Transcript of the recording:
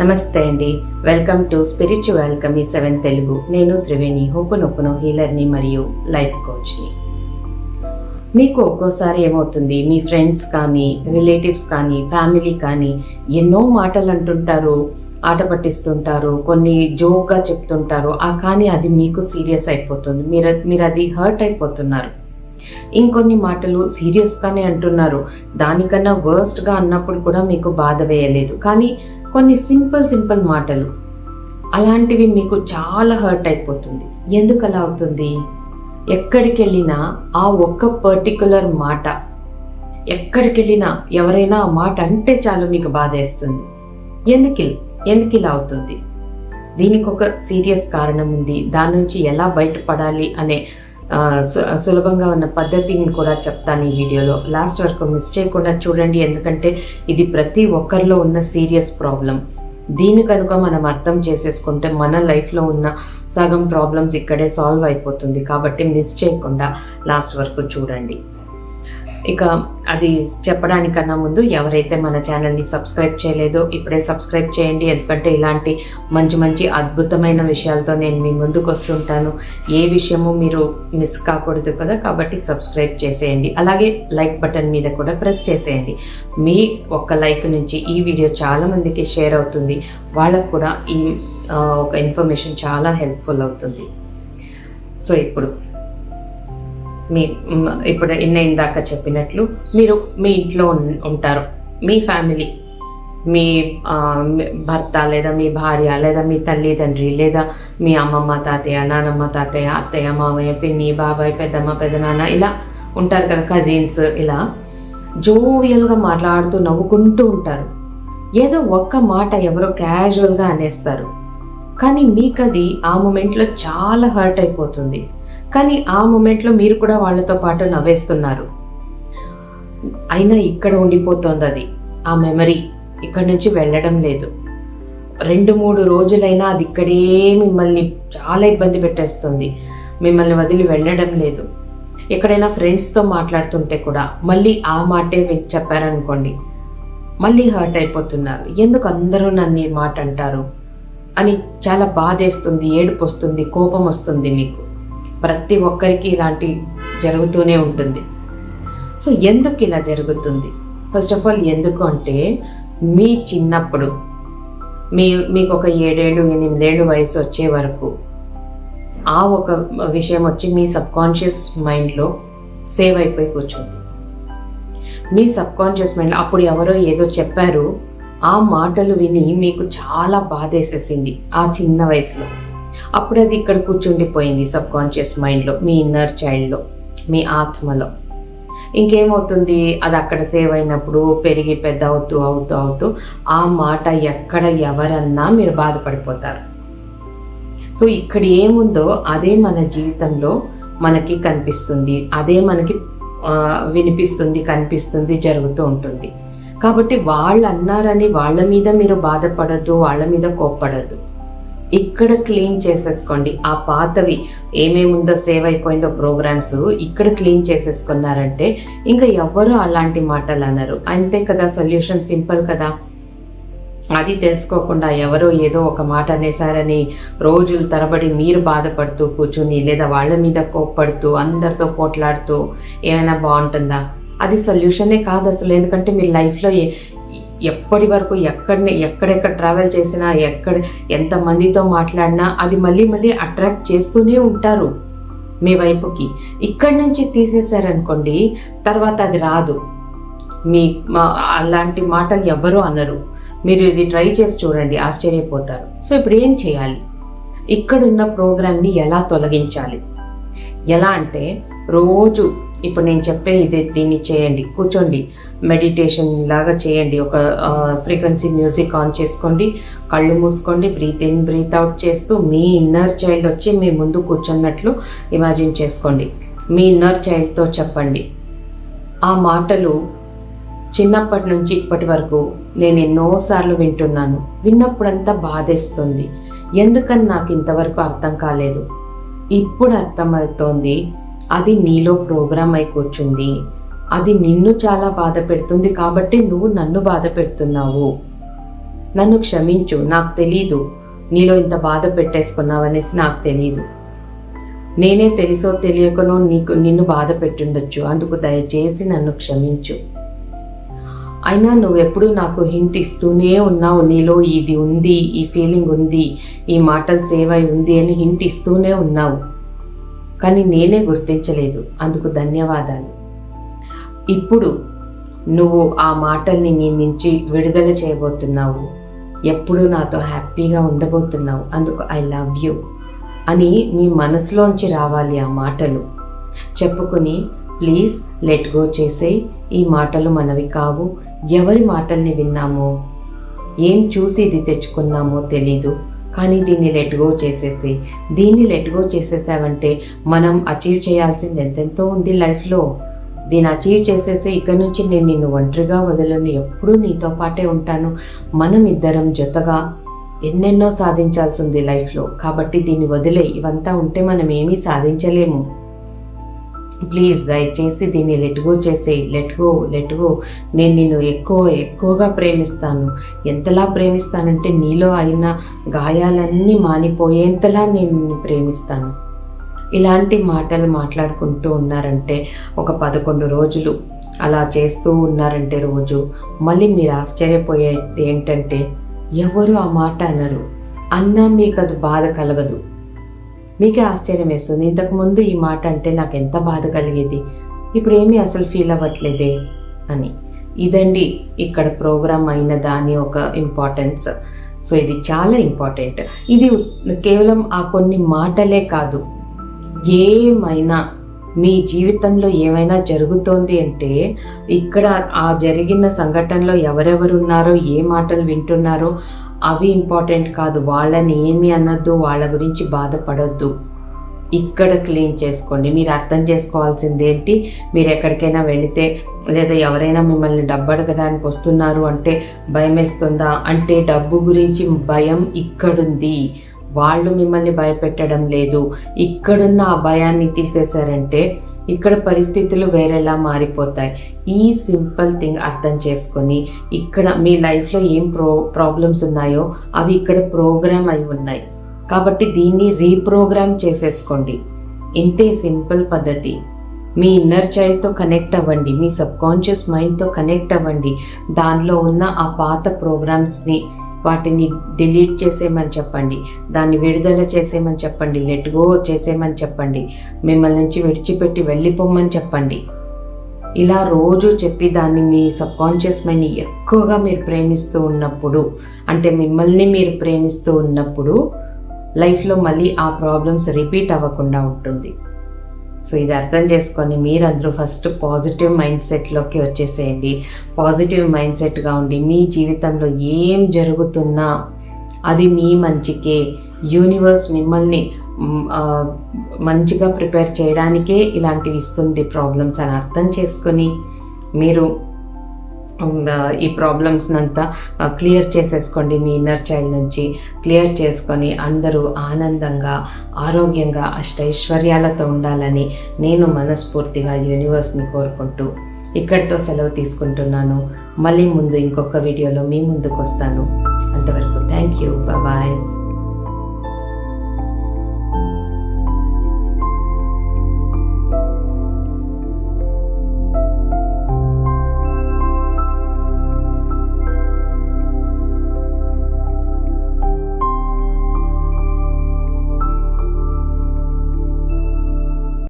నమస్తే అండి. Welcome to spiritual కమీ సెవెన్ తెలుగు నేను త్రివేణి హోపునొప్పును హీలర్ని మరియు లైఫ్ కోచ్ని. మీకు ఒక్కోసారి ఏమవుతుంది మీ ఫ్రెండ్స్ కానీ రిలేటివ్స్ కానీ ఫ్యామిలీ కానీ ఎన్నో మాటలు అంటుంటారు ఆట పట్టిస్తుంటారు కొన్ని జోక్గా చెప్తుంటారు ఆ కానీ అది మీకు సీరియస్ అయిపోతుంది మీరు మీరు అది హర్ట్ అయిపోతున్నారు. ఇంకొన్ని మాటలు సీరియస్గానే అంటున్నారు దానికన్నా వర్స్ట్గా అన్నప్పుడు కూడా మీకు బాధ వేయలేదు. కానీ కొన్ని సింపుల్ సింపుల్ మాటలు. అలాంటివి మీకు చాలా హర్ట్ అయిపోతుంది. ఎందుకు అలా అవుతుంది? ఎక్కడికి వెళ్ళినా ఆ ఒక్క పర్టికులర్ మాట ఎక్కడికి వెళ్ళినా ఎవరైనా ఆ మాట అంటే చాలు మీకు బాధ వేస్తుంది ఎందుకు ఎందుకు ఇలా అవుతుంది? దీనికి ఒక సీరియస్ కారణం ఉంది. దాని నుంచి ఎలా బయటపడాలి అనే సులభంగా ఉన్న పద్ధతిని కూడా చెప్తాను ఈ వీడియోలో. లాస్ట్ వరకు మిస్ చేయకుండా చూడండి ఎందుకంటే ఇది ప్రతి ఒక్కరిలో ఉన్న సీరియస్ ప్రాబ్లం. దీని కనుక మనం అర్థం చేసేసుకుంటే మన లైఫ్లో ఉన్న సగం ప్రాబ్లమ్స్ ఇక్కడే సాల్వ్ అయిపోతుంది. కాబట్టి మిస్ చేయకుండా లాస్ట్ వరకు చూడండి. ఇక అది చెప్పడానికన్నా ముందు ఎవరైతే మన ఛానల్ని సబ్స్క్రైబ్ చేయలేదో ఇప్పుడే సబ్స్క్రైబ్ చేయండి. ఎందుకంటే ఇలాంటి మంచి మంచి అద్భుతమైన విషయాలతో నేను మీ ముందుకు వస్తుంటాను. ఏ విషయము మీరు మిస్ కాకూడదు కదా కాబట్టి సబ్స్క్రైబ్ చేసేయండి. అలాగే లైక్ బటన్ మీద కూడా ప్రెస్ చేసేయండి. మీ ఒక్క లైక్ నుంచి ఈ వీడియో చాలామందికి షేర్ అవుతుంది. వాళ్ళకు కూడా ఈ ఒక ఇన్ఫర్మేషన్ చాలా హెల్ప్ఫుల్ అవుతుంది. సో ఇప్పుడు మీ ఇప్పుడు ఎన్న ఇందాక చెప్పినట్లు మీరు మీ ఇంట్లో ఉంటారు. మీ ఫ్యామిలీ మీ భర్త లేదా మీ భార్య లేదా మీ తల్లిదండ్రి లేదా మీ అమ్మమ్మ తాతయ్య నానమ్మ తాతయ్య అత్తయ్య మామయ్య పిన్ని బాబాయ్ పెద్దమ్మ పెదనాన్న ఇలా ఉంటారు కదా కజిన్స్ ఇలా జోవియల్గా మాట్లాడుతూ నవ్వుకుంటూ ఉంటారు. ఏదో ఒక్క మాట ఎవరో క్యాజువల్గా అనేస్తారు. కానీ మీకు అది ఆ మూమెంట్లో చాలా హర్ట్ అయిపోతుంది. కానీ ఆ మూమెంట్లో మీరు కూడా వాళ్ళతో పాటు నవ్వేస్తున్నారు. అయినా ఇక్కడ ఉండిపోతుంది అది. ఆ మెమరీ ఇక్కడ నుంచి వెళ్ళడం లేదు. రెండు మూడు రోజులైనా అది ఇక్కడే మిమ్మల్ని చాలా ఇబ్బంది పెట్టేస్తుంది. మిమ్మల్ని వదిలి వెళ్ళడం లేదు. ఎక్కడైనా ఫ్రెండ్స్తో మాట్లాడుతుంటే కూడా మళ్ళీ ఆ మాటే విన్- చెప్పారనుకోండి మళ్ళీ హర్ట్ అయిపోతున్నారు. ఎందుకు అందరూ నన్ను ఈ మాట అంటారు? అని చాలా బాధేస్తుంది ఏడుపు వస్తుంది కోపం వస్తుంది మీకు. ప్రతి ఒక్కరికి ఇలాంటి జరుగుతూనే ఉంటుంది. సో ఎందుకు ఇలా జరుగుతుంది? ఫస్ట్ ఆఫ్ ఆల్ ఎందుకు అంటే మీ చిన్నప్పుడు మీ మీకు ఒక ఏడేళ్ళు ఎనిమిదేళ్ళు వయసు వచ్చే వరకు ఆ ఒక విషయం వచ్చి మీ సబ్కాన్షియస్ మైండ్లో సేవ్ అయిపోయి కూర్చుంది. మీ సబ్కాన్షియస్ మైండ్ అప్పుడు ఎవరో ఏదో చెప్పారు ఆ మాటలు విని మీకు చాలా బాధేసేసింది ఆ చిన్న వయసులో. అప్పుడు అది ఇక్కడ కూర్చుండిపోయింది సబ్కాన్షియస్ మైండ్లో మీ ఇన్నర్ చైల్డ్లో మీ ఆత్మలో. ఇంకేమవుతుంది? అది అక్కడ సేవ్ అయినప్పుడు పెరిగి పెద్ద అవుతూ అవుతూ అవుతూ ఆ మాట ఎక్కడ ఎవరన్నా మీరు బాధపడిపోతారు. సో ఇక్కడ ఏముందో అదే మన జీవితంలో మనకి కనిపిస్తుంది. అదే మనకి వినిపిస్తుంది కనిపిస్తుంది జరుగుతూ ఉంటుంది. కాబట్టి వాళ్ళు అన్నారని వాళ్ళ మీద మీరు బాధపడద్దు వాళ్ళ మీద కోప్పడద్దు. ఇక్కడ క్లీన్ చేసేసుకోండి. ఆ పాతవి ఏమేముందో సేవ్ అయిపోయిందో ప్రోగ్రామ్స్ ఇక్కడ క్లీన్ చేసేసుకున్నారంటే ఇంకా ఎవ్వరూ అలాంటి మాటలు అన్నారు అంతే కదా సొల్యూషన్ సింపుల్ కదా. అది తెలుసుకోకుండా ఎవరో ఏదో ఒక మాట అనేసారని రోజులు తరబడి మీరు బాధపడుతూ కూర్చుని లేదా వాళ్ళ మీద కోప్పడుతూ అందరితో పోట్లాడుతూ ఏమైనా బాగుంటుందా? అది సొల్యూషనే కాదు అసలు. ఎందుకంటే మీ లైఫ్లో ఎప్పటి వరకు ఎక్కడిని ఎక్కడెక్కడ ట్రావెల్ చేసినా ఎక్కడ ఎంతమందితో మాట్లాడినా అది మళ్ళీ మళ్ళీ అట్రాక్ట్ చేస్తూనే ఉంటారు మీ వైపుకి. ఇక్కడి నుంచి తీసేశారనుకోండి తర్వాత అది రాదు. మీ మా- అలాంటి మాటలు ఎవ్వరూ అనరు. మీరు ఇది ట్రై చేసి చూడండి ఆశ్చర్యపోతారు. సో ఇప్పుడు ఏం చేయాలి? ఇక్కడున్న ప్రోగ్రామ్ని ఎలా తొలగించాలి? ఎలా అంటే రోజు ఇప్పుడు నేను చెప్పే ఇది దీన్ని చేయండి. కూర్చోండి. మెడిటేషన్ లాగా చేయండి. ఒక ఫ్రీక్వెన్సీ మ్యూజిక్ ఆన్ చేసుకోండి. కళ్ళు మూసుకోండి. బ్రీత్ ఇన్ బ్రీత్ అవుట్ చేస్తూ మీ ఇన్నర్ చైల్డ్ వచ్చి మీ ముందు కూర్చున్నట్లు ఇమాజిన్ చేసుకోండి. మీ ఇన్నర్ చైల్డ్తో చెప్పండి. ఆ మాటలు చిన్నప్పటి నుంచి ఇప్పటి వరకు నేను ఎన్నోసార్లు వింటున్నాను. విన్నప్పుడంతా బాధేస్తుంది. ఎందుకని నాకు ఇంతవరకు అర్థం కాలేదు. ఇప్పుడు అర్థమవుతోంది. అది నీలో ప్రోగ్రామ్ అయి కూర్చుంది. అది నిన్ను చాలా బాధ పెడుతుంది కాబట్టి నువ్వు నన్ను బాధ పెడుతున్నావు. నన్ను క్షమించు నాకు తెలీదు. నీలో ఇంత బాధ పెట్టేసుకున్నావనేసి నాకు తెలీదు. నేనే తెలుసో తెలియకనో నీకు నిన్ను బాధ పెట్టుండొచ్చు. అందుకు దయచేసి నన్ను క్షమించు. అయినా నువ్వు ఎప్పుడు నాకు హింట్ ఇస్తూనే ఉన్నావు. నీలో ఇది ఉంది ఈ ఫీలింగ్ ఉంది ఈ మాటలు సేవ్ అయి ఉంది అని హింట్ ఇస్తూనే ఉన్నావు. కానీ నేనే గుర్తించలేదు. అందుకు ధన్యవాదాలు. ఇప్పుడు నువ్వు ఆ మాటల్ని నీ నుంచి విడుదల చేయబోతున్నావు. ఎప్పుడు నాతో హ్యాపీగా ఉండబోతున్నావు. అందుకు ఐ లవ్ యూ అని మీ మనసులోంచి రావాలి ఆ మాటలు. చెప్పుకుని ప్లీజ్ లెట్ గో చేసే ఈ మాటలు మనవి కావు. ఎవరి మాటల్ని విన్నామో? ఏం చూసి ఇది తెచ్చుకున్నామో తెలీదు. కానీ దీన్ని లెట్ గో చేసేసి దీన్ని లెట్ గో చేసేసావంటే మనం అచీవ్ చేయాల్సింది ఎంతెంతో ఉంది లైఫ్లో దీన్ని అచీవ్ చేసేసి ఇక్కడ నుంచి నేను నిన్ను ఒంటరిగా వదలను ఎప్పుడూ నీతో పాటే ఉంటాను. మనం ఇద్దరం జతగా ఎన్నెన్నో సాధించాల్సి ఉంది లైఫ్లో కాబట్టి దీన్ని వదిలే ఇవంతా ఉంటే మనం ఏమీ సాధించలేము. ప్లీజ్ దయచేసి దీన్ని లెట్గో చేసే లెట్గో లెట్గో నేను నిన్ను ఎక్కువ ఎక్కువగా ప్రేమిస్తాను. ఎంతలా ప్రేమిస్తానంటే నీలో అయిన గాయాలన్నీ మానిపోయేంతలా నేను నిన్ను ప్రేమిస్తాను. ఇలాంటి మాటలు మాట్లాడుకుంటూ ఉన్నారంటే ఒక పదకొండు రోజులు అలా చేస్తూ ఉన్నారంటే రోజు. మళ్ళీ మీరు ఆశ్చర్యపోయేది ఏంటంటే ఎవరు ఆ మాట అనరు. అన్నా మీకు అది బాధ కలగదు. మీకే ఆశ్చర్యం వేస్తుంది. ఇంతకుముందు ఈ మాట అంటే నాకు ఎంత బాధ కలిగేది? ఇప్పుడు ఏమీ అసలు ఫీల్ అవ్వట్లేదే? అని. ఇదండి ఇక్కడ ప్రోగ్రామ్ అయిన దాని ఒక ఇంపార్టెన్స్. సో ఇది చాలా ఇంపార్టెంట్. ఇది కేవలం ఆ కొన్ని మాటలే కాదు. ఏమైనా మీ జీవితంలో ఏమైనా జరుగుతోంది అంటే ఇక్కడ ఆ జరిగిన సంఘటనలో ఎవరెవరు ఉన్నారో ఏ మాటలు వింటున్నారో అవి ఇంపార్టెంట్ కాదు. వాళ్ళని ఏమి అనొద్దు వాళ్ళ గురించి బాధపడొద్దు. ఇక్కడ క్లీన్ చేసుకోండి. మీరు అర్థం చేసుకోవాల్సింది ఏంటి? మీరు ఎక్కడికైనా వెళితే లేదా ఎవరైనా మిమ్మల్ని డబ్బు అడగడానికి వస్తున్నారు అంటే భయం వేస్తుందా అంటే డబ్బు గురించి భయం ఇక్కడుంది. వాళ్ళు మిమ్మల్ని భయపెట్టడం లేదు. ఇక్కడున్న ఆ భయాన్ని తీసేశారంటే ఇక్కడ పరిస్థితులు వేరేలా మారిపోతాయి. ఈ సింపుల్ థింగ్ అర్థం చేసుకొని ఇక్కడ మీ లైఫ్లో ఏం ప్రో ప్రాబ్లమ్స్ ఉన్నాయో అవి ఇక్కడ ప్రోగ్రామ్ అయి ఉన్నాయి. కాబట్టి దీన్ని రీప్రోగ్రామ్ చేసేసుకోండి. ఇంతే సింపుల్ పద్ధతి. మీ ఇన్నర్ చైల్డ్తో కనెక్ట్ అవ్వండి. మీ సబ్కాన్షియస్ మైండ్తో కనెక్ట్ అవ్వండి. దానిలో ఉన్న ఆ పాత ప్రోగ్రామ్స్ని వాటిని డిలీట్ చేసేయమని చెప్పండి. దాన్ని విడుదల చేసేయమని చెప్పండి. లెట్ గో చేసేయమని చెప్పండి. మిమ్మల్ని నుంచి విడిచిపెట్టి వెళ్ళిపోమని చెప్పండి. ఇలా రోజు చెప్పి దాన్ని మీ సబ్ కాన్షియస్ మైండ్ని ఎక్కువగా మీరు ప్రేమిస్తూ ఉన్నప్పుడు అంటే మిమ్మల్ని మీరు ప్రేమిస్తూ ఉన్నప్పుడు లైఫ్లో మళ్ళీ ఆ ప్రాబ్లమ్స్ రిపీట్ అవ్వకుండా ఉంటుంది. సో ఇది అర్థం చేసుకొని మీరందరూ ఫస్ట్ పాజిటివ్ మైండ్ సెట్లోకి వచ్చేసేయండి. పాజిటివ్ మైండ్ సెట్గా ఉండి మీ జీవితంలో ఏం జరుగుతున్నా అది మీ మంచికే. యూనివర్స్ మిమ్మల్ని మంచిగా ప్రిపేర్ చేయడానికే ఇలాంటివి ఇస్తుంది ప్రాబ్లమ్స్ అని అర్థం చేసుకొని మీరు ఈ ప్రాబ్లమ్స్ అంతా క్లియర్ చేసేసుకోండి మీ ఇన్నర్ చైల్డ్ నుంచి. క్లియర్ చేసుకొని అందరూ ఆనందంగా ఆరోగ్యంగా అష్టైశ్వర్యాలతో ఉండాలని నేను మనస్ఫూర్తిగా యూనివర్స్ని కోరుకుంటూ ఇక్కడితో సెలవు తీసుకుంటున్నాను. మళ్ళీ ముందు ఇంకొక వీడియోలో మీ ముందుకు వస్తాను అంతవరకు థ్యాంక్ యూ బాయ్